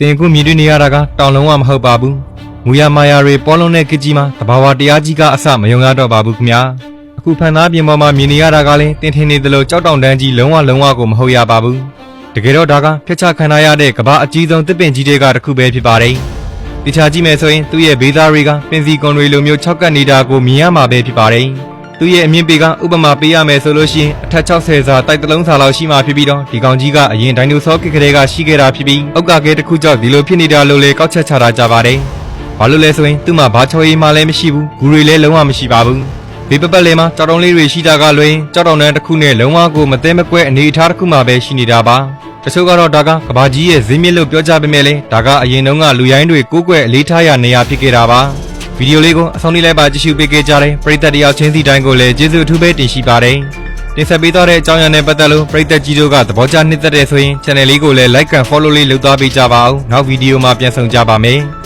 တင်ခုမြင်တွေ့နေရတာကတောင်လုံးဝမဟုတ်ပါဘူးမူရမာယာတွေပေါ်လုံးတဲ့ကကြီးမှာတဘာဝတရားကြီးကအစမယုံရတော့ပါဘူးခင်ဗျာအခုဖန်သားပြင်ပေါ်မှာမြင်နေရတာကလည်းတင်ထင်နေသလိုကြောက်တောင်တန်းကြီးလုံးဝလုံးဝကိုမဟုတ်ရပါဘူးတကယ်တော့ဒါကဖျက်ချခံရတဲ့ကဘာအကြီးဆုံးတစ်ပင်ကြီးတွေကတစ်ခုပဲဖြစ်ပါတယ်တခြားကြည့်မယ်ဆိုရင်သူ့ရဲ့ဘေးသားတွေကပင်စီကွန်တွေလိုမျိုး၆ကပ်နေတာကိုမြင်ရမှာပဲဖြစ်ပါတယ် သူ့ရဲ့အမြင့်ပေကဥပမာပေးရမယ်ဆိုလို့ရှိရင်အထက်60စာတိုက်တလုံးစာလောက်ရှိမှဖြစ်ပြီးတော့ဒီကောင်ကြီးကအရင်ဒိုင်နိုဆောခေတ်ကလေးကရှိခဲ့တာဖြစ်ပြီးအောက်ကကဲတစ်ခုကြောင့်ဒီလိုဖြစ်နေတာလို့လေကောက်ချက်ချတာကြပါတယ်။ဘာလို့လဲဆိုရင်သူ့မှာဘာချော်ရည်မှလည်းမရှိဘူးဂူတွေလည်းလုံးဝမရှိပါဘူး။ဘေးပပတ်လေးမှာကြောက်တုံးလေးတွေရှိတာကလွင်ကြောက်တုံတန်းတစ်ခုနဲ့လုံးဝကိုမသိမကွဲအနေအထားတစ်ခုမှပဲရှိနေတာပါ။တချို့ကတော့ဒါကကဘာကြီးရဲ့ဇင်းမြစ်လို့ပြောကြပေမဲ့လည်းဒါကအရင်တုန်းကလူရိုင်းတွေကိုးကွယ်အလေးထားရနေရဖြစ်ခဲ့တာပါ။ ဗီဒီယိုလေးကိုအဆုံးထိလိုက်ပါကြည့်ရှုပေးခဲ့ကြတဲ့ပရိသတ်တယောက်ချင်းစီတိုင်းကိုလည်းကျေးဇူးအထူးပဲတင်ရှိပါတယ်။တင်ဆက်ပေးသွားတဲ့အကြောင်းအရာနဲ့ပတ်သက်လို့ပရိသတ်ကြီးတို့ကသဘောကျနှစ်သက်တဲ့ဆိုရင် channel လေးကိုလည်း like and follow လေးလုပ်သွားပေးကြပါဦး။နောက်ဗီဒီယိုမှာပြန်ဆောင်ကြပါမယ်။